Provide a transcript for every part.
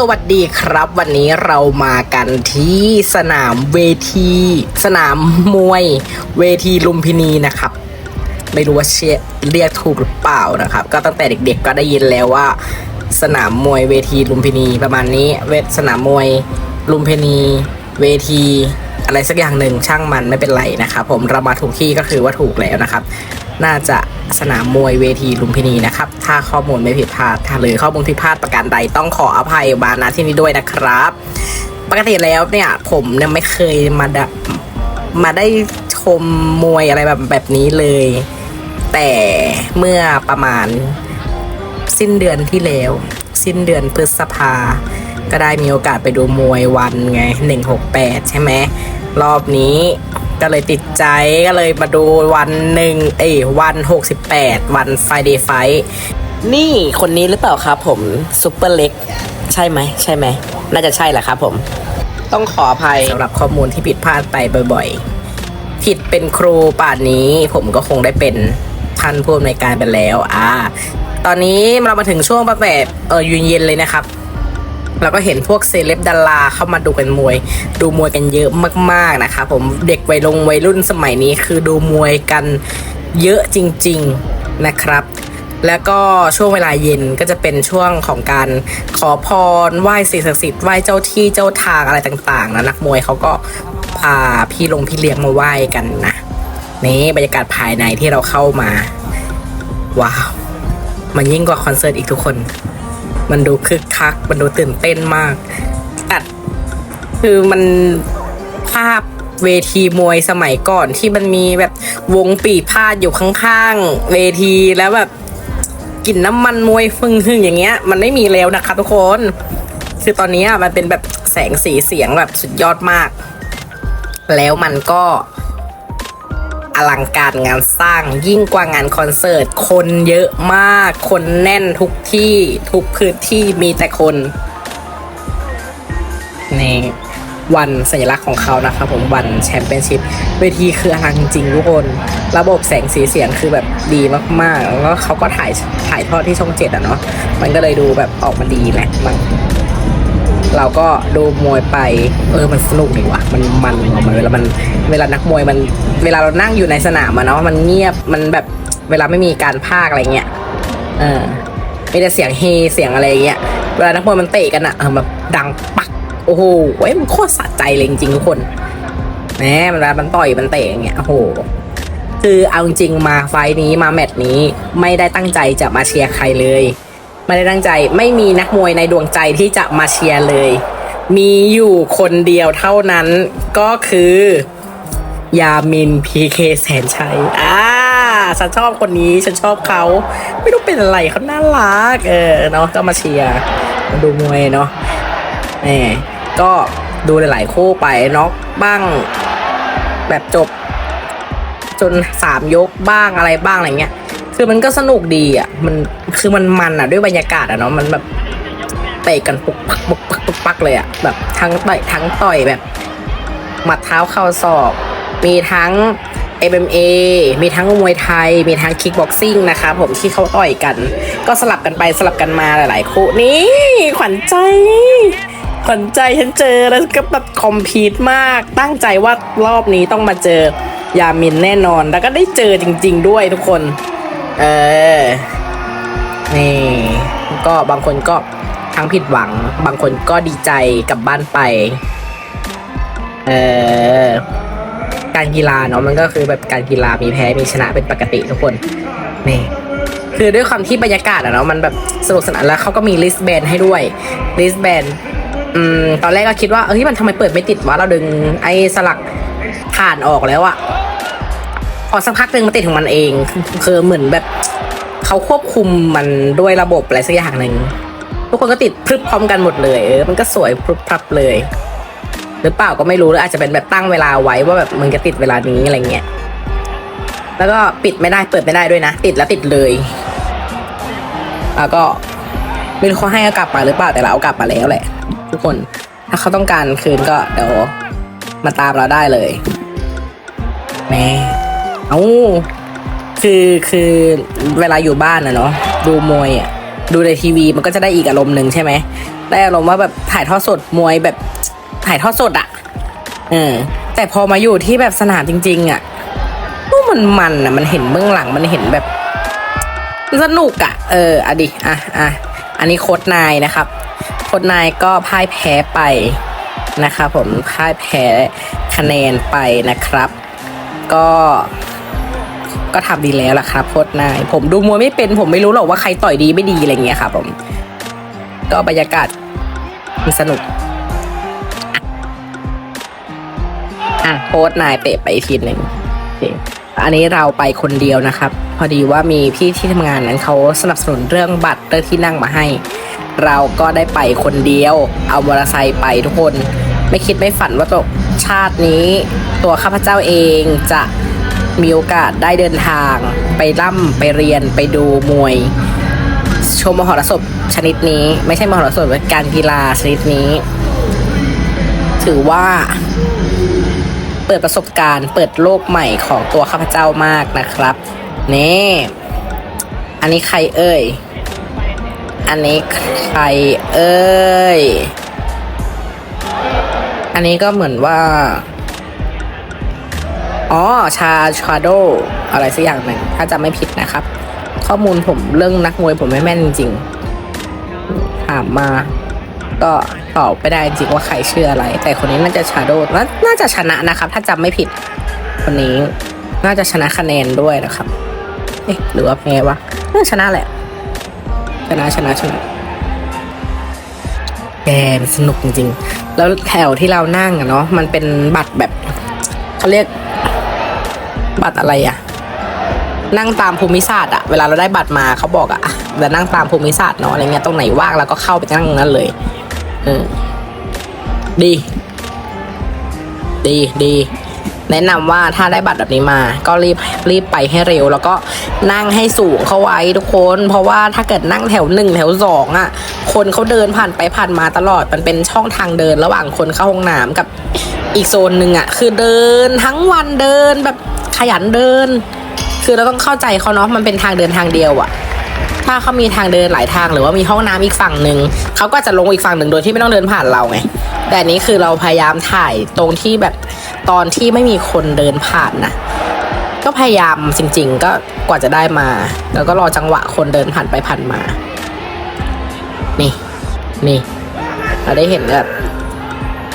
สวัสดีครับ วันนี้เรามากันที่สนามเวที สนามมวย เวทีลุมพินีนะครับ ไม่รู้ว่าเชียเรียกถูกหรือเปล่านะครับ ก็ตั้งแต่เด็กๆก็ได้ยินแล้วว่า สนามมวยเวทีลุมพินีประมาณนี้ เวทสนามมวยลุมพินี เวทีอะไรสักอย่างหนึ่งช่างมันไม่เป็นไรนะครับ ผมเรามาถูกที่ก็คือว่าถูกแล้วนะครับ น่าจะสนามมวยเวทีลุมพินีนะครับ ถ้าข้อมูลไม่ผิดพลาดหรือข้อมูลผิดพลาดประการใดต้องขออภัยมาณที่นี้ด้วยนะครับ ปกติแล้วเนี่ยผมเนี่ยไม่เคยมาดมาได้ชมมวยอะไรแบบแบบนี้เลย แต่เมื่อประมาณสิ้นเดือนที่แล้ว สิ้นเดือนพฤษภา ก็ได้มีโอกาสไปดูมวยวันไง 168 ใช่ไหม รอบนี้ ก็เลยติดใจก็เลยมาดูวันหนึ่งเอ้วัน68วัน Friday Fight นี่คนนี้หรือเปล่าครับผมซุปเปอร์เล็ก ใช่ไหม ใช่ไหม น่าจะใช่แหละครับผม ต้องขออภัยสำหรับข้อมูลที่ผิดพลาดไปบ่อยๆ ผิดเป็นครูป่านนี้ ผมก็คงได้เป็นท่านผู้อำนวยการไปแล้ว อ่า ตอนนี้เรามาถึงช่วงประแบบเออยืนเย็นเลยนะครับ เราก็เห็นพวกเซเลบดาราเข้ามาดูกันมวย ดูมวยกันเยอะมากๆนะคะ ผมเด็กวัยลงวัยรุ่นสมัยนี้คือดูมวยกันเยอะจริง ๆนะครับ แล้วก็ช่วงเวลาเย็นก็จะเป็นช่วงของการขอพรไหว้สิ่งศักดิ์สิทธิ์ไหว้เจ้าที่เจ้าทางอะไรต่างๆนะนักมวยเขาก็พาพี่ลงพี่เลี้ยงมาไหว้กันนะนี่บรรยากาศภายในที่เราเข้ามา ว้าว มันยิ่งกว่าคอนเสิร์ตอีกทุกคน มันดูคึกคัก มันดูตื่นเต้นมากแต่คือมันภาพเวทีมวยสมัยก่อนที่มันมีแบบวงปีพาดอยู่ข้างๆ เวทีแล้วแบบกลิ่นน้ำมันมวยฟึ่งหึ่งอย่างเงี้ย มันไม่มีแล้วนะคะทุกคน คือตอนนี้มันเป็นแบบแสงสีเสียงแบบสุดยอดมาก แล้วมันก็ อลังการงานสร้างยิ่งกว่างานคอนเสิร์ต คนเยอะมาก คนแน่นทุกที่ทุกพื้นที่มีแต่คนนี่วันสัญลักษณ์ของเขานะครับผมวันแชมเปี้ยนชิพเวทีคืออลังจริงทุกคน ระบบแสงสีเสียงคือแบบดีมากๆ แล้วเขาก็ถ่ายถ่ายทอดที่ช่องเจ็ดอะเนาะมันก็เลยดูแบบออกมาดีแหละมัน เราก็ดูมวยไป เออมันสนุกดีว่ะมันมันว่ะมันเวลามันเวลานักมวยมันเวลาเรานั่งอยู่ในสนามอะเนาะมันเงียบมันแบบเวลาไม่มีการพากอะไรเงี้ยเออมีแต่เสียงเฮเสียงอะไรเงี้ยเวลานักมวยมันเตะกันอะเออแบบดังปักโอ้โหเว้ยมันโคตรสะใจเลยจริงๆทุกคนแหมมันเวลามันต่อยมันเตะอย่างเงี้ยโอ้โหคือเอาจริงมาไฟนี้มาแมตช์นี้ไม่ได้ตั้งใจจะมาเชียร์ใครเลย ไม่ได้ตั้งใจไม่มีนักมวยในดวงใจที่จะมาเชียร์เลย มีอยู่คนเดียวเท่านั้นก็คือยามินพีเคแสนชัยอ่าฉันชอบคนนี้ฉันชอบเขาไม่รู้เป็นอะไรเขาน่ารักเออเนาะก็มาเชียร์มาดูมวยเนาะแหมก็ดูหลาย ๆ คู่ไปน็อกบ้างแบบจบ จนสามยกบ้างอะไรบ้างอะไรเงี้ย คือมันก็สนุกดีอะ มันคือมันมันอะด้วยบรรยากาศอะเนาะมันแบบเตะกันปุกปักปุกปักปุกปักเลยอะแบบทั้งต่อยทั้งต่อยแบบหมัดเท้าเข่าศอก มีทั้ง MMA มีทั้งมวยไทย มีทั้งคิกบ็อกซิ่งนะคะผมที่เขาต่อยกัน ก็สลับกันไปสลับกันมาหลาย ๆ คู่นี่ขวัญใจขวัญใจฉันเจอแล้วก็แบบคอมพีทมาก ตั้งใจว่ารอบนี้ต้องมาเจอยามินแน่นอน แล้วก็ได้เจอจริง ๆ ด้วยทุกคน เออ นี่ ก็บางคนก็ทั้งผิดหวัง บางคนก็ดีใจกลับบ้านไป เออ การกีฬาเนาะมันก็คือแบบการกีฬามีแพ้มีชนะเป็นปกติทุกคน นี่คือด้วยความที่บรรยากาศอะเนาะมันแบบสนุกสนานแล้วเขาก็มีลิสต์แบนให้ด้วยลิสต์แบนอืมตอนแรกก็คิดว่าเอ้ยมันทำไมเปิดไม่ติดวะเราดึงไอ้สลักผ่านออกแล้วอะ อสักพักหนึ่งมันติดของมันเองคือเหมือนแบบเขาควบคุมมันด้วยระบบอะไรสักอย่างหนึ่งทุกคนก็ติดพรึบพร้อมกันหมดเลยเออมันก็สวยพรึบพรับเลย หรือเปล่าก็ไม่รู้หรืออาจจะเป็นแบบตั้งเวลาไว้ว่าแบบมึงจะติดเวลานี้อะไรเงี้ยแล้วก็ปิดไม่ได้เปิดไม่ได้ด้วยนะ ติดแล้วติดเลยแล้วก็ไม่รู้เขาให้เอากลับมาหรือเปล่าแต่เราเอากลับมาแล้วแหละ ทุกคนถ้าเขาต้องการคืนก็เดี๋ยวมาตามเราได้เลยแม่ เอ้าคือคือเวลาอยู่บ้านนะเนาะดูมวยอะดูในทีวีมันก็จะได้อีกอารมณ์หนึ่งใช่ไหมได้อารมณ์ว่าแบบถ่ายทอดสดมวยแบบถ่ายทอดสดอะเออแต่พอมาอยู่ที่แบบสนามจริง ๆอะก็มันมันอะมันเห็นเบื้องหลังมันเห็นแบบสนุกอะเอออะดิอะอะอันนี้โค้ดนายนะครับโค้ดนายก็พ่ายแพ้ไปนะครับผมพ่ายแพ้คะแนนไปนะครับ ก็ ก็ทำดีแล้วล่ะครับโค้ดนาย ผมดูมวยไม่เป็นผมไม่รู้หรอกว่าใครต่อยดีไม่ดีอะไรเงี้ยครับผมก็บรรยากาศมันสนุก อะโค้ดนายเปะไปทีหนึ่งอันนี้เราไปคนเดียวนะครับ พอดีว่ามีพี่ที่ทำงานนั้นเขาสนับสนุนเรื่องบัตรเรื่องที่นั่งมาให้ เราก็ได้ไปคนเดียว เอามอเตอร์ไซค์ไปทุกคน ไม่คิดไม่ฝันว่าตกชาตินี้ ตัวข้าพเจ้าเองจะ มีโอกาสได้เดินทาง ไปร่ำไปเรียนไปดูมวย ชมมหรสพชนิดนี้ ไม่ใช่มหรสพการกีฬาชนิดนี้ ถือว่า เปิดประสบการณ์เปิดโลกใหม่ของตัวข้าพเจ้ามากนะครับนี่อันนี้ใครเอ่ย อันนี้ใครเอ่ย อันนี้ก็เหมือนว่า อ๋อ ชาชาโด อะไรสักอย่างหนึ่งถ้าจำไม่ผิดนะครับ ข้อมูลผมเรื่องนักมวยผมไม่แม่นจริงๆถามมา ก็ตอบไม่ได้จริงว่าใครชื่ออะไร แต่คนนี้น่าจะชาโดนน่าจะชนะนะครับ ถ้าจำไม่ผิด คนนี้น่าจะชนะคะแนนด้วยนะครับ เอ๊ะหรือว่าแพ้วะน่าชนะแหละชนะชนะชนะแกมสนุกจริงๆ แล้วแถวที่เรานั่งอะเนาะมันเป็นบัตรแบบเขาเรียก บัตรอะไรอะนั่งตามภูมิศาสตร์อะเวลาเราได้บัตรมาเขาบอกอะแต่นั่งตามภูมิศาสตร์เนาะอะไรเงี้ยตรงไหนว่างเราก็เข้าไปนั่งตรงนั้นเลยเออดี ดีดี แนะนำว่าถ้าได้บัตรแบบนี้มาก็รีบรีบไปให้เร็ว แล้วก็นั่งให้สูงเข้าไว้ทุกคน เพราะว่าถ้าเกิดนั่งแถวหนึ่งแถวสองอะ คนเขาเดินผ่านไปผ่านมาตลอดมันเป็นช่องทางเดินระหว่างคนเข้าห้องน้ำกับอีกโซนหนึ่งอะ คือเดินทั้งวันเดินแบบขยันเดิน คือเราต้องเข้าใจเขาเนาะมันเป็นทางเดินทางเดียวอะ ถ้าเขามีทางเดินหลายทางหรือว่ามีห้องน้ำอีกฝั่งหนึ่งเขาก็จะลงอีกฝั่งหนึ่งโดยที่ไม่ต้องเดินผ่านเราไงแต่นนี้คือเราพยายามถ่ายตรงที่แบบตอนที่ไม่มีคนเดินผ่านนะก็พยายามจริง ๆ ก็กว่าจะได้มา แล้วก็รอจังหวะคนเดินผ่านไปผ่านมา นี่ นี่ เราได้เห็นแบบ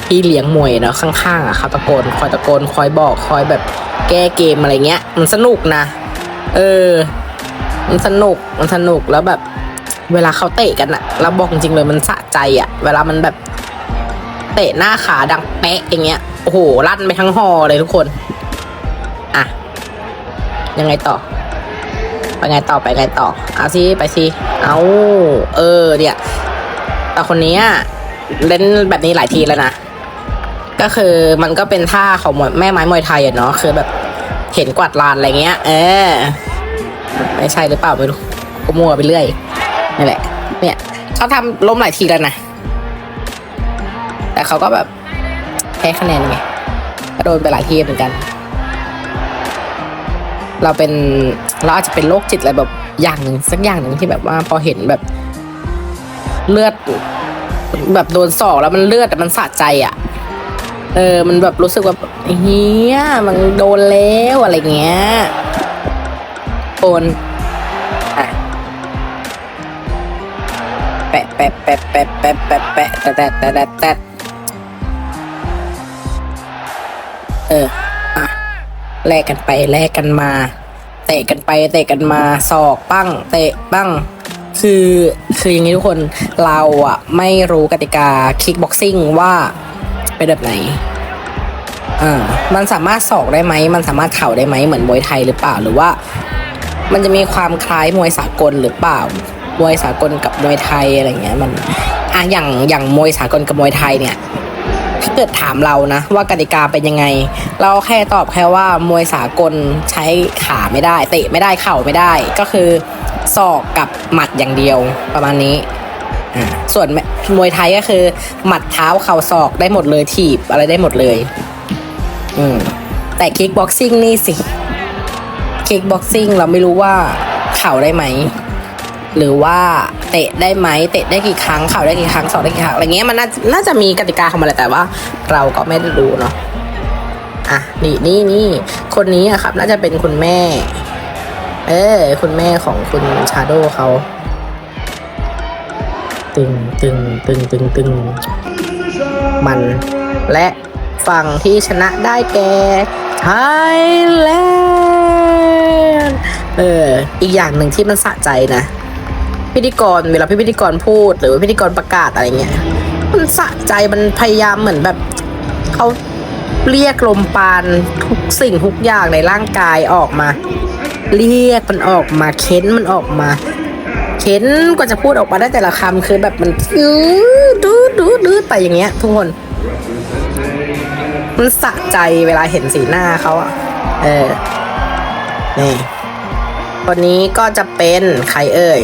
พี่เลี้ยงมวยเนาะข้างๆอะเขาตะโกนคอยตะโกนคอยบอกคอยแบบแก้เกมอะไรเงี้ย มันสนุกนะ เออ มันสนุกมันสนุกแล้วแบบ เวลาเขาเตะกันอะเราบอกจริงๆเลยมันสะใจอะเวลามันแบบเตะหน้าขาดังเป๊ะอย่างเงี้ยโอ้โหลั่นไปทั้งหอเลยทุกคนอะยังไงต่อ ไปไงต่อไปไงต่อเอาสิไปสิเอาเออเนี่ยแต่คนนี้เล่นแบบนี้หลายทีแล้วนะก็คือมันก็เป็นท่าของมวยแม่ไม้มวยไทยอะเนาะคือแบบเห็นกวาดลานอะไรเงี้ย เออ ไม่ใช่หรือเปล่าไม่รู้ก็มั่วไปเรื่อยนี่แหละ เนี่ยเขาทำล้มหลายทีแล้วนะแต่เขาก็แบบแพ้คะแนนไงก็โดนไปหลายทีเหมือนกัน เราเป็นเราอาจจะเป็นโรคจิตอะไรแบบอย่างหนึ่งสักอย่างหนึ่งที่แบบว่าพอเห็นแบบเลือด แบบโดนสอกแล้วมันเลือดแต่มันสะใจอะ เออ มันแบบรู้สึกว่าเฮียมันโดนแล้วอะไรเงี้ย โอนอะแปะแปะแปะแปะแปะแปะแปะแตะแตะแตะแตะเอออะแลกกันไปแลกกันมา เตะกันไปเตะกันมาศอกปั้ง เตะปั้งคือคืออย่างนี้ทุกคนเราอะไม่รู้กติกาคิกบ็อกซิ่งว่าเป็นแบบไหนอ่ามันสามารถศอกได้ไหม มันสามารถเข่าได้ไหมเหมือนมวยไทยหรือเปล่าหรือว่า มันจะมีความคล้ายมวยสากลหรือเปล่ามวยสากลกับมวยไทยอะไรเงี้ยมันอะอย่างอย่างมวยสากลกับมวยไทยเนี่ยถ้าเกิดถามเรานะ ว่ากติกาเป็นยังไง เราแค่ตอบแค่ว่ามวยสากลใช้ขาไม่ได้ เตะไม่ได้เข่าไม่ได้ก็คือศอกกับหมัดอย่างเดียวประมาณนี้ส่วนมวยไทยก็คือหมัดเท้าเข่าศอกได้หมดเลยถีบอะไรได้หมดเลย อืมแต่คิกบ็อกซิ่งนี่สิ คิกบ็อกซิ่งเราไม่รู้ว่าเข่าได้ไหม หรือว่าเตะได้ไหมเตะได้กี่ครั้งเข่าได้กี่ครั้งสอกได้กี่ครั้งอะไรเงี้ยมันน่าน่าจะมีกติกาของมันแหละแต่ว่า เราก็ไม่ได้รู้เนาะอะนี่นี่นี่คนนี้อะครับน่าจะเป็นคุณแม่ เออคุณแม่ของคุณชาโดเขาตึงตึงตึงตึงตึงมันและฝั่งที่ชนะได้แก่ไทยแลนด์ เออ อีกอย่างหนึ่งที่มันสะใจนะ พิธีกรเวลาพิธีกรพูด หรือว่าพิธีกรประกาศอะไรเงี้ย มันสะใจมันพยายามเหมือนแบบเขาเรียกลมปานทุกสิ่งทุกอย่างในร่างกายออกมา เรียกมันออกมาเค้นมันออกมาเข็นกว่าจะพูดออกมาได้แต่ละคำคือแบบมันดื้อดื้อดื้อดื้อไปอย่างเงี้ย ทุกคนมันสะใจเวลาเห็นสีหน้าเขาอะเออนี่ คนนี้ก็จะเป็นใครเอ่ย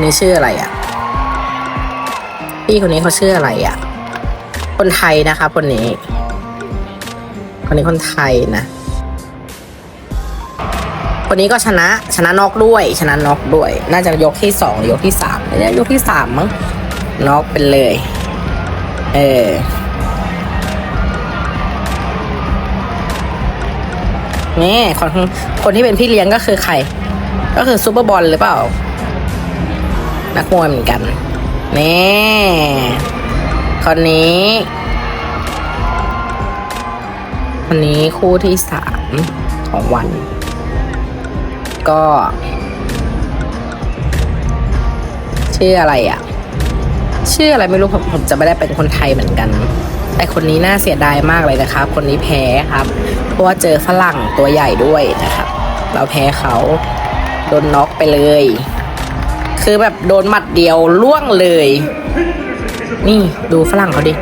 นี่ชื่ออะไรอะพี่คนนี้เขาชื่ออะไรอะคนไทยนะคะคนนี้ คนนี้คนไทยนะ คนนี้ก็ชนะชนะน็อกด้วย ชนะน็อกด้วย น่าจะยกที่สองหรือยกที่สามเนี่ยยกที่สามมั้งน็อกเป็นเลย เออ นี่คนคนที่เป็นพี่เลี้ยงก็คือใคร ก็คือซูเปอร์บอลหรือเปล่า นักมวยเหมือนกัน นี่คนนี้คนนี้คู่ที่สามของวัน ก็ ชื่ออะไรอะ่ะ ชื่ออะไรไม่รู้ผมผมจะไม่ได้เป็นคนไทยเหมือนกัน แต่คนนี้น่าเสียดายมากเลยนะครับ คนนี้แพ้ครับ เพราะว่าเจอฝรั่งตัวใหญ่ด้วยนะครับ เราแพ้เขาโดนน็อกไปเลย คือแบบโดนหมัดเดียวล่วงเลย นี่ดูฝรั่งเขาดิ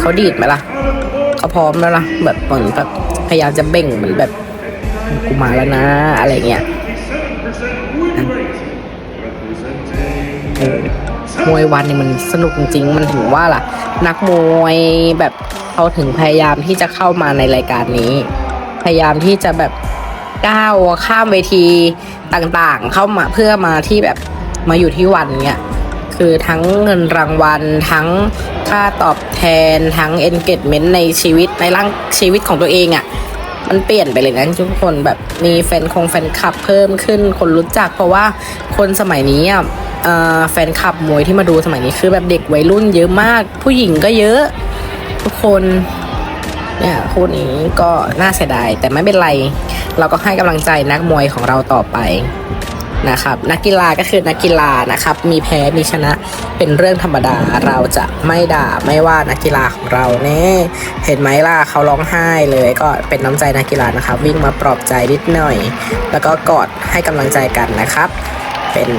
เขาดีดไหมล่ะเขาพร้อมแล้วล่ะแบบเหมือนแบบพยายามจะเบ่งเหมือนแบบกูมาแล้วนะอะไรเงี้ยมวยวันเนี่ยมันสนุกจริง มันถึงว่าล่ะ นักมวยแบบเขาถึงพยายามที่จะเข้ามาในรายการนี้ พยายามที่จะแบบก้าวข้ามเวทีต่างๆ เข้ามาเพื่อมาที่แบบมาอยู่ที่วันเนี่ยคือทั้งเงินรางวัล ทั้งค่าตอบแทนทั้ง engagement ในชีวิตในร่างชีวิตของตัวเองอะ่ะมันเปลี่ยนไปเลยนะทุกคนแบบมีแฟนคงแฟนคลับเพิ่มขึ้นคนรู้จัก เพราะว่าคนสมัยนี้อะแฟนคลับมวยที่มาดูสมัยนี้คือแบบเด็กวัยรุ่นเยอะมาก ผู้หญิงก็เยอะ ทุกคน เนี่ยคู่นี้ก็น่าเสียดายแต่ไม่เป็นไร เราก็ให้กำลังใจนักมวยของเราต่อไปนะครับนักกีฬาก็คือนักกีฬานะครับ มีแพ้มีชนะเป็นเรื่องธรรมดาเราจะไม่ด่าไม่ว่านักกีฬาของเราเน่เห็นไหมล่ะเขาร้องไห้เลยก็เป็นน้ำใจนักกีฬานะครับ วิ่งมาปลอบใจนิดหน่อย แล้วก็กอดให้กำลังใจกันนะครับ เป็น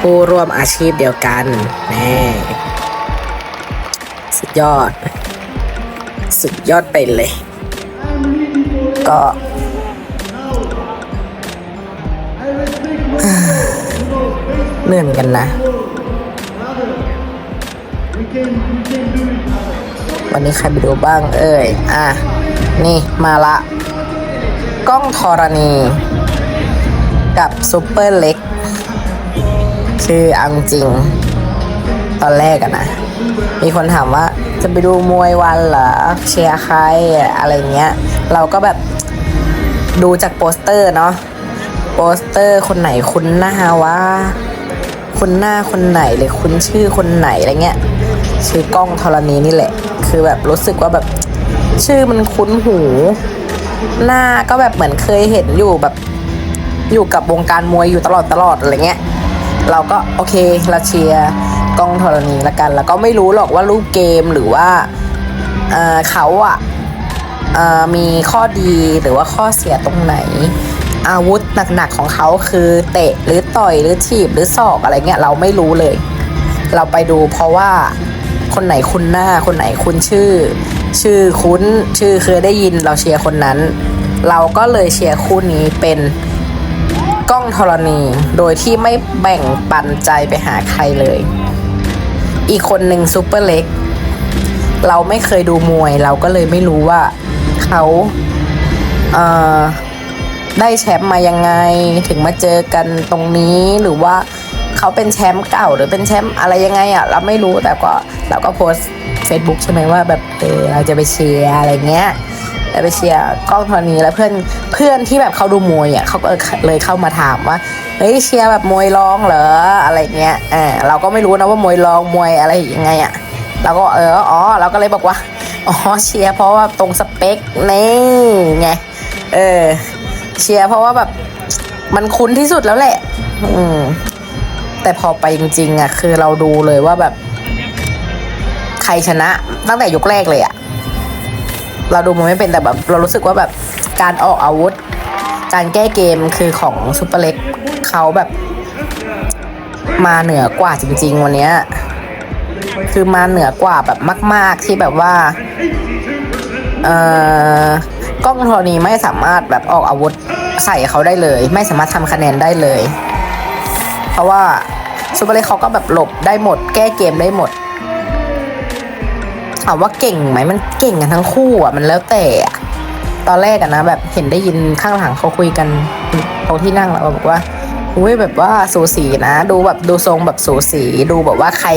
ผู้ร่วมอาชีพเดียวกันแน่สุดยอด สุดยอดไปเลย ก็เหนื่อยเหมือนกันนะ วันนี้ใครไปดูบ้างเอ่ย อะ นี่มาละ กล้องธรณี กับซูเปอร์เล็กชื่อเอาจริง ตอนแรกอะนะ มีคนถามว่า จะไปดูมวยวันเหรอเชียร์ใครอะไรเงี้ย เราก็แบบดูจากโปสเตอร์เนาะโปสเตอร์คนไหนคุ้นหน้าวะคุ้นหน้าคนไหนหรือคุ้นชื่อคนไหนอะไรเงี้ยชื่อกล้องธรณีนี่แหละ คือแบบรู้สึกว่าแบบชื่อมันคุ้นหู หน้าก็แบบเหมือนเคยเห็นอยู่แบบอยู่กับวงการมวยอยู่ตลอดตลอดอะไรเงี้ย เราก็โอเคเราเชียร์ กล้องธรณีละกัน แล้วก็ไม่รู้หรอกว่ารูปเกมหรือว่าเเขาอะเอ่อมีข้อดีหรือว่าข้อเสียตรงไหน อาวุธหนักๆของเขาคือเตะหรือต่อยหรือถีบหรือศอกอะไรเงี้ยเราไม่รู้เลย เราไปดูเพราะว่าคนไหนคุ้นหน้าคนไหนคุ้นชื่อ ชื่อคุ้นชื่อเคยได้ยินเราเชียร์คนนั้น เราก็เลยเชียร์คู่นี้เป็นกล้องธรณี โดยที่ไม่แบ่งปันใจไปหาใครเลย อีกคนหนึ่งซูเปอร์เล็ก เราไม่เคยดูมวย เราก็เลยไม่รู้ว่าเขาเอ่อได้แชมป์มายังไงถึงมาเจอกันตรงนี้หรือว่าเขาเป็นแชมป์เก่าหรือเป็นแชมป์อะไรยังไงอะ เราไม่รู้แต่ก็เราก็โพสต์ Facebook ใช่ไหมว่าแบบเออเราจะไปเชียร์อะไรเงี้ย ไปเชียร์กล้องธรณีแล้วเพื่อนเพื่อนที่แบบเขาดูมวยอะเขาก็เลยเข้ามาถามว่าเฮ้ยเชียร์แบบมวยร้องเหรออะไรเงี้ยเออเราก็ไม่รู้นะว่ามวยร้องมวยอะไรยังไงอะเราก็เอออ๋อเราก็เลยบอกว่าอ๋อเชียร์เพราะว่าตรงสเปคนี่ไงเออเชียร์เพราะว่าแบบมันคุ้นที่สุดแล้วแหละ อืมแต่พอไปจริงๆอะคือเราดูเลยว่าแบบ ใครชนะตั้งแต่ยกแรกเลยอะ เราดูมันไม่เป็นแต่แบบเรารู้สึกว่าแบบการออกอาวุธ การแก้เกมคือของซุปเปอร์เล็กเขาแบบมาเหนือกว่าจริง ๆ วันนี้คือมาเหนือกว่าแบบมาก ๆที่แบบว่าเอ่อกล้องทรณีไม่สามารถแบบออกอาวุธใส่เขาได้เลย ไม่สามารถทำคะแนนได้เลย เพราะว่าซูเปอร์เล็กเขาก็แบบหลบได้หมด แก้เกมได้หมด ถามว่าเก่งไหมมันเก่งกันทั้งคู่อะมันแล้วแต่ตอนแรกอะนะแบบเห็นได้ยินข้างหลังเขาคุยกันตรงที่นั่งแล้วบอกว่าอุ้ยแบบว่าสูสีนะ ดูแบบดูทรงแบบสูสี ดูแบบว่าใคร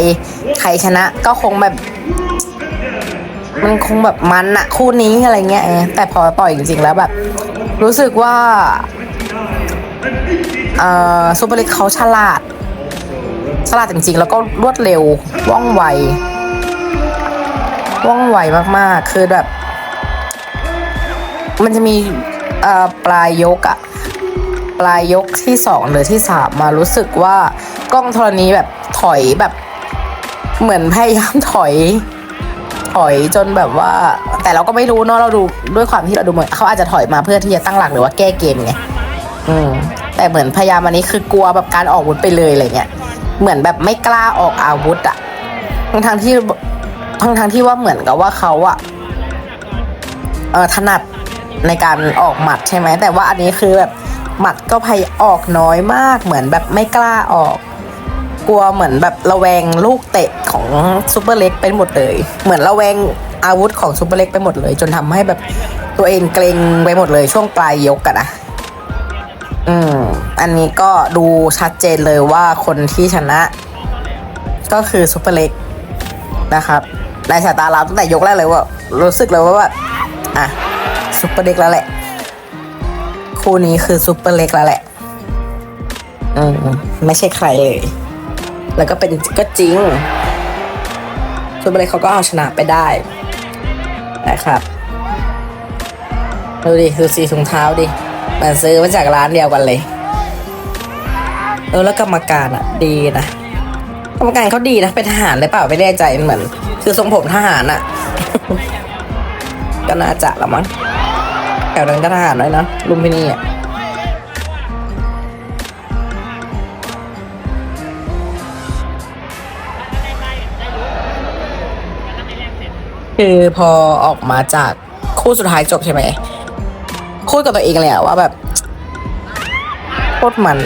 ใครชนะ ก็คงแบบ มันคงแบบมันอะคู่นี้อะไรเงี้ยแต่พอต่อยจริงๆแล้วแบบ รู้สึกว่าเอ่อซูเปอร์เล็กเขาฉลาด ฉลาดจริงๆ แล้วก็รวดเร็วว่องไว ว่องไวมากๆ คือแบบ มันจะมีเอ่อปลายยกอะปลายยกที่สองหรือที่สามมารู้สึกว่ากล้องธรณีแบบถอยแบบ เหมือนพยายามถอย ถอยจนแบบว่า แต่เราก็ไม่รู้เนาะเราดูด้วยความที่เราดูเหมือนเขาอาจจะถอยมาเพื่อที่จะตั้งหลักหรือว่าแก้เกมไงอืมแต่เหมือนพยายามอันนี้คือกลัวแบบการออกอาวุธไปเลยอะไรเงี้ยเหมือนแบบไม่กล้าออกอาวุธอะทั้งทางๆ ทั้งทางๆที่ว่าเหมือนกับว่าเขาอะเออถนัดในการออกหมัดใช่ไหมแต่ว่าอันนี้คือแบบหมัดก็พยออกน้อยมาก เหมือนแบบไม่กล้าออก กลัวเหมือนแบบระแวงลูกเตะของซูเปอร์เล็กไปหมดเลย เหมือนระแวงอาวุธของซูเปอร์เล็กไปหมดเลย จนทำให้แบบตัวเองเกรงไปหมดเลยช่วงปลายยกอะนะอืมอันนี้ก็ดูชัดเจนเลยว่าคนที่ชนะ ก็คือซูเปอร์เล็กนะครับ ในสายตาเราตั้งแต่ยกแรกเลยว่า รู้สึกเลยว่าแบบอะซูเปอร์เล็กแล้วแหละ คู่นี้คือซูเปอร์เล็กแล้วแหละอืมไม่ใช่ใครเลย แล้วก็เป็นก็จริงซูเปอร์เล็กเขาก็เอาชนะไปได้นะครับดูดิดูสีถุงเท้าดิมันซื้อมาจากร้านเดียวกันเลยเออแล้วกรรมการอะ ดีนะกรรมการเขาดีนะเป็นทหารเลยเปล่าไม่แน่ใจเหมือน คือทรงผมทหารอะก็น่าจะละมั้งแถวนั้นก็ทหารน้อยนะลุมพินีอะคือพอออกมาจากคู่สุดท้ายจบใช่ไหม พูดกับตัวเองเลยอะว่าแบบโคตรมัน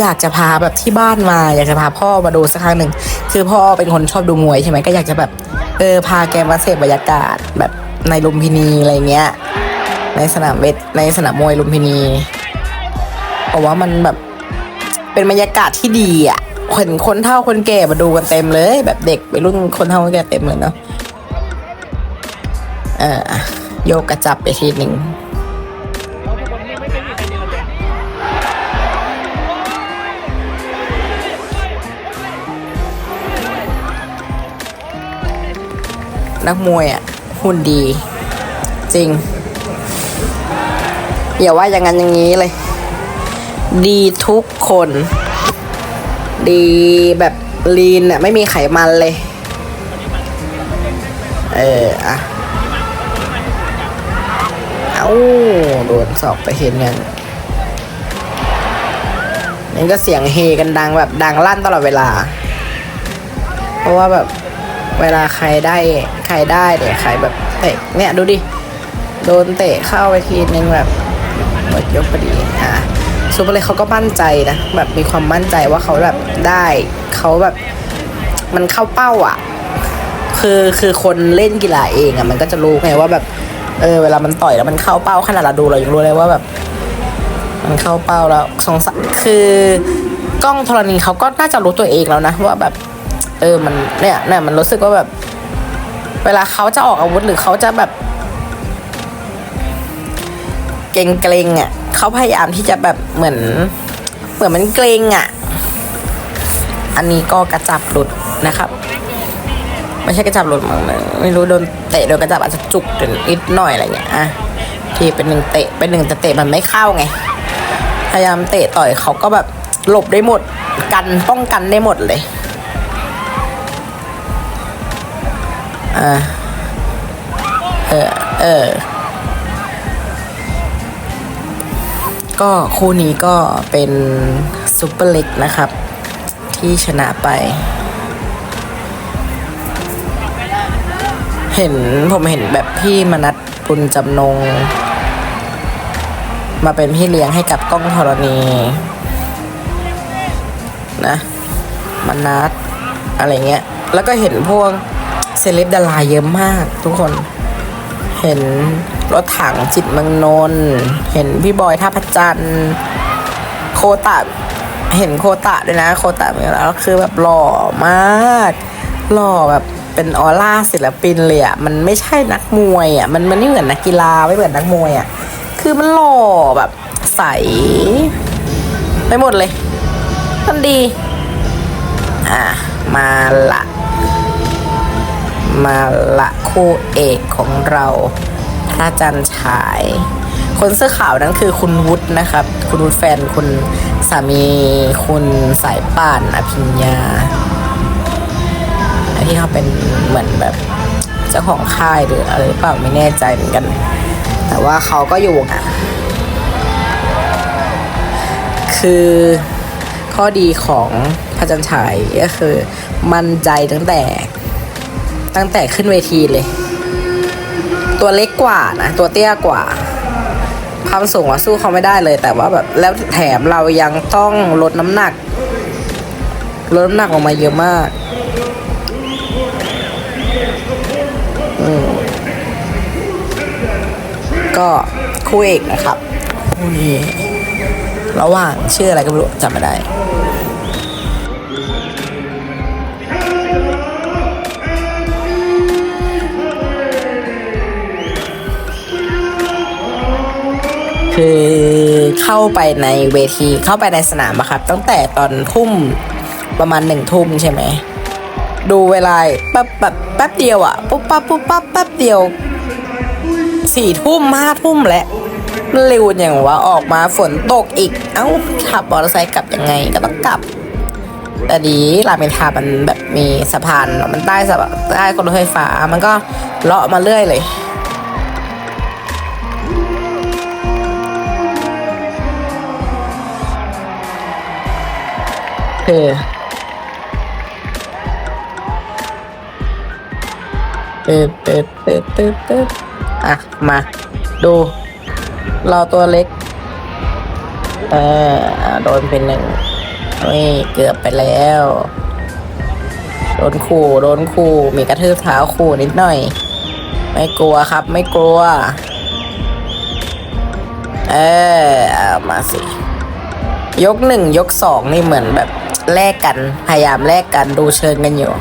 อยากจะพาแบบที่บ้านมา อยากจะพาพ่อมาดูสักครั้งหนึ่งคือพ่อเป็นคนชอบดูมวยใช่ไหมก็อยากจะแบบเออพาแกมาเสพบรรยากาศแบบในลุมพินีอะไรเงี้ย ในสนามเวทในสนามมวยลุมพินีเพราะว่ามันแบบเป็นบรรยากาศที่ดีอะเห็นคนเฒ่าคนแก่มาดูกันเต็มเลย แบบเด็กไปรุ่นคนเฒ่าคนแก่เต็มเลยเนาะเออโยกกระจับไปทีหนึ่ง นักมวยอะหุ่นดี จริง อย่าว่าอย่างนั้นอย่างนี้เลย ดีทุกคน ดีแบบลีนอะไม่มีไขมันเลย เอออะเอาโดนสอบไปเห็นกันนี่ก็เสียงเฮกันดังแบบดังลั่นตลอดเวลา เพราะว่าแบบ เวลาใครได้ใครได้เนี่ยใครแบบเตะเนี่ยดูดิ โดนเตะเข้าไปทีนึงแบบหมดยกพอดีอะซูเปอร์เลยเขาก็มั่นใจนะแบบมีความมั่นใจว่าเขาแบบได้เขาแบบมันเข้าเป้าอะ คือคือคนเล่นกีฬาเองอะมันก็จะรู้ไงว่าแบบเออเวลามันต่อยแล้วมันเข้าเป้าขนาดเราดูเรายังรู้เลยว่าแบบ มันเข้าเป้าแล้วสองสัยคือกล้องธรณีเขาก็น่าจะรู้ตัวเองแล้วนะว่าแบบ เออมันเนี่ยเนี่ยมันรู้สึกว่าแบบ เวลาเขาจะออกอาวุธหรือเขาจะแบบ เกรงเกรงอะเขาพยายามที่จะแบบเหมือน เหมือนมันเกรงอะ อันนี้ก็กระจับหลุดนะครับไม่ใช่กระจับหลุดมั้งไม่รู้โดนเตะโดนกระจับอาจจะจุกนิดหน่อยอะไรเงี้ยอะที่เป็นหนึ่งเตะเป็นหนึ่งแต่เตะมันไม่เข้าไง พยายามเตะต่อยเขาก็แบบหลบได้หมด กันป้องกันได้หมดเลย อ่าเออเออก็คู่นี้ก็เป็นซุปเปอร์เล็กนะครับ ที่ชนะไป เห็นผมเห็นแบบพี่มนัดบุญจำนง มาเป็นพี่เลี้ยงให้กับกล้องธรณี นะมนัดอะไรเงี้ย แล้วก็เห็นพวก เซเลบดาราเยอะมากทุกคน เห็นรถถังจิตมืองนน์เห็นพี่บอยท่าพระจันทร์ โคตะ เห็นโคตะด้วยนะ โคตะเป็นแล้วคือแบบหล่อมาก หล่อแบบเป็นออร่าศิลปินเลยอะมันไม่ใช่นักมวยอะมันมันไม่เหมือนนักกีฬาไม่เหมือนนักมวยอะคือมันหล่อแบบใสไปหมดเลยมันดี อะ มาละ มาละคู่เอกของเราพระจันทร์ฉาย คนเสื้อขาวนั้นคือคุณวุฒินะครับ คุณวุฒิแฟนคุณสามีคุณสายป่านอภิญญาอันที่เขาเป็นเหมือนแบบเจ้าของค่ายหรืออะไรเปล่าไม่แน่ใจเหมือนกัน แต่ว่าเขาก็อยู่อะคือข้อดีของพระจันทร์ฉายก็คือ มั่นใจตั้งแต่ ตั้งแต่ขึ้นเวทีเลย ตัวเล็กกว่านะ ตัวเตี้ยกว่า ความสูงอะสู้เขาไม่ได้เลย แต่ว่าแบบแล้วแถมเรายังต้องลดน้ำหนัก ลดน้ำหนักลงมาเยอะมากอืมก็คู่เอกนะครับคู่นี้ระหว่างชื่ออะไรก็ไม่รู้จำไม่ได้ คือเข้าไปในเวทีเข้าไปในสนามอะครับ ตั้งแต่ตอนทุ่มประมาณหนึ่งทุ่มใช่ไหม ดูเวลาแป๊บแบบแป๊บเดียวอะปุ๊บปั๊บปุ๊บปั๊บแป๊บเดียวสี่ทุ่มห้าทุ่มแล้วเร็วอย่างวะออกมาฝนตกอีก เอ้าขับมอเตอร์ไซค์กลับยังไงก็ต้องกลับแต่ดีรามอินทามันแบบมีสะพานมันใต้สะพานใต้คนรถไฟฟ้ามันก็เลาะมาเรื่อยเลย คือตึ๊ดตึ๊ดตึ๊ดตึ๊ดตึ๊ดอะ มา ดู เราตัวเล็ก เออ โดนเป็นหนึ่งเฮ้ยเกือบไปแล้ว โดนขู่โดนขู่มีกระทืบเท้าขู่นิดหน่อย ไม่กลัวครับ ไม่กลัว เออมาสิ ยกหนึ่งยกสองนี่เหมือนแบบ แลกกัน พยายามแลกกันดูเชิงกันอยู่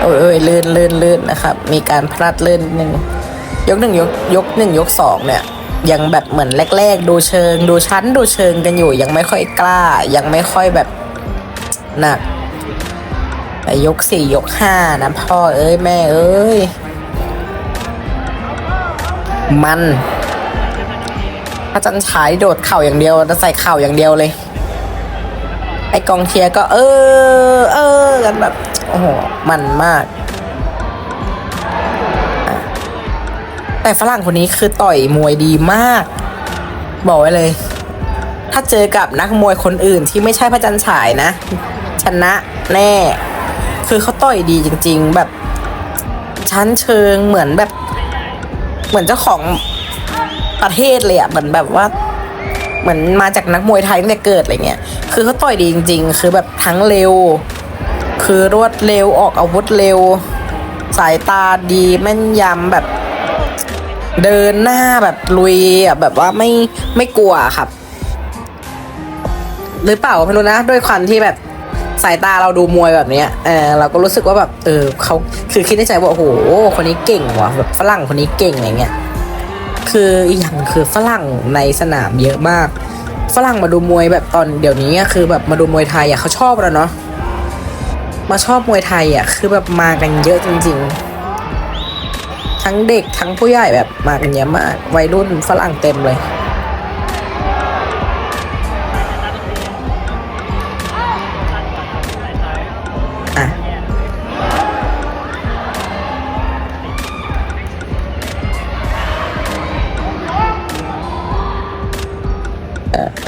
โอ้ยลื่นลื่นลื่นนะครับ มีการพลาดลื่นนิดนึงยกหนึ่งยกยกหนึ่งยกสองเนี่ย ยังแบบเหมือนแรกๆ ดูเชิง ดูชั้นดูเชิงกันอยู่ ยังไม่ค่อยกล้า ยังไม่ค่อยแบบหนักแต่ยกสี่ยกห้านะพ่อเอ้ยแม่เอ้ย มันพระจันทร์ฉายโดดเข่าอย่างเดียวจะใส่เข่าอย่างเดียวเลย ไอกองเชียร์ก็เออ เออ กันแบบ โอ้โห มันมาก แต่ฝรั่งคนนี้คือต่อยมวยดีมาก บอกไว้เลย ถ้าเจอกับนักมวยคนอื่นที่ไม่ใช่พระจันทร์ฉายนะ ชนะแน่ คือเขาต่อยดีจริง ๆ แบบชั้นเชิงเหมือนแบบ เหมือนเจ้าของประเทศเลยอะเหมือนแบบว่า เหมือนมาจากนักมวยไทยตั้งแต่เกิดอะไรเงี้ย คือเขาต่อยดีจริง ๆ คือแบบทั้งเร็ว คือรวดเร็วออกอาวุธเร็ว สายตาดีแม่นยำแบบ เดินหน้าแบบลุยอะแบบว่าไม่ไม่กลัวครับ หรือเปล่าไม่รู้นะ ด้วยความที่แบบสายตาเราดูมวยแบบเนี้ยเออเราก็รู้สึกว่าแบบเออเขาคือคิดในใจว่าโอ้โหคนนี้เก่งว่ะแบบฝรั่งคนนี้เก่งอะไรเงี้ย คืออีกอย่างคือฝรั่งในสนามเยอะมาก ฝรั่งมาดูมวยแบบตอนเดี๋ยวนี้คือแบบมาดูมวยไทยอะเขาชอบแล้วเนาะมาชอบมวยไทยอะคือแบบมากันเยอะจริง ๆ ทั้งเด็กทั้งผู้ใหญ่แบบมากันเยอะมากวัยรุ่นฝรั่งเต็มเลย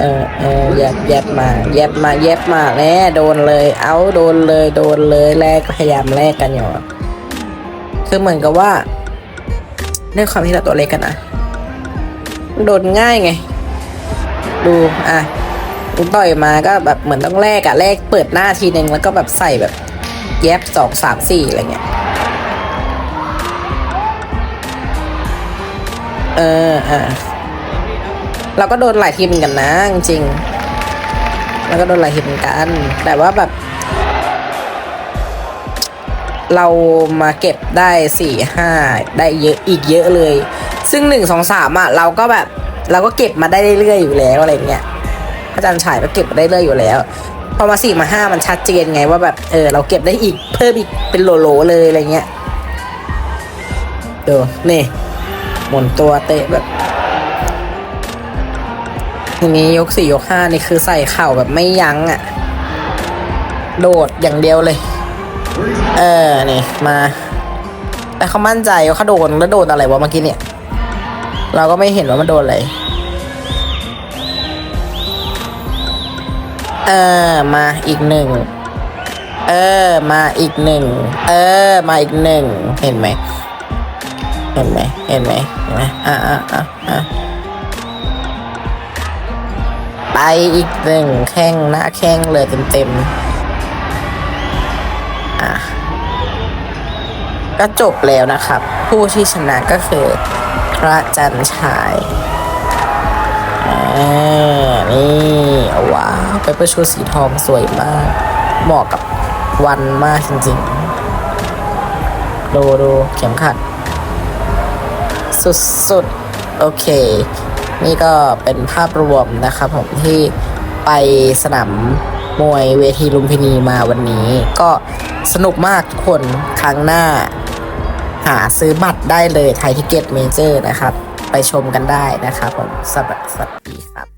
เออเออแยบแยบมาแยบมาแยบมาแน่โดนเลย เอาโดนเลยโดนเลยแลกพยายามแลกกันอยู่อคือเหมือนกับว่าด้วยความที่เราตัวเล็กกันนะโดนง่ายไง ดูอะต่อยมาก็แบบเหมือนต้องแลกอะแลกเปิดหน้าทีนึงแล้วก็แบบใส่แบบแยบสองสามสี่อะไรเงี้ยเอออะ เราก็โดนหลายทีเหมือนกันนะจริงๆแล้วก็โดนหลายทีเหมือนกัน แต่ว่าแบบ เรามาเก็บได้สี่ห้าได้เยอะอีกเยอะเลย ซึ่งหนึ่งสองสามอะเราก็แบบเราก็เก็บมาได้เรื่อยๆอยู่แล้วอะไรเงี้ยอาจารย์ฉายก็เก็บมาได้เรื่อยอยู่แล้วพอมาสี่มาห้ามันชัดเจนไงว่าแบบเออเราเก็บได้อีกเพิ่มอีกเป็นโหลๆเลยอะไรเงี้ยดูนี่หมุนตัวเตะแบบ ทีนี้ยกสี่ยกห้านี่คือใส่เข่าแบบไม่ยั้งอะ โดดอย่างเดียวเลย เออ นี่มา แต่เขามั่นใจว่าเขาโดนแล้วโดนอะไรวะเมื่อกี้เนี่ย เราก็ไม่เห็นว่ามันโดนอะไร เออ มาอีกหนึ่ง เออ มาอีกหนึ่ง เออ มาอีกหนึ่ง เห็นไหม เห็นไหม เห็นไหมเห็นไหมอะอะอะอะ ไปอีกหนึ่งแข้งหน้าแข้งเลยเต็มๆอะก็จบแล้วนะครับ ผู้ที่ชนะก็คือ พระจันทร์ฉายอ่านี่ว้าวเปเปร์ชูสีทองสวยมาก เหมาะกับวันมากจริงๆ ดูดูเข็มขัด สุดๆ โอเค นี่ก็เป็นภาพรวมนะครับผมที่ไปสนามมวยเวทีลุมพินีมาวันนี้ ก็สนุกมากทุกคนครั้งหน้า หาซื้อบัตรได้เลยไทยทิเก็ตเมเจอร์นะครับ ไปชมกันได้นะครับผมสวัสดีครับ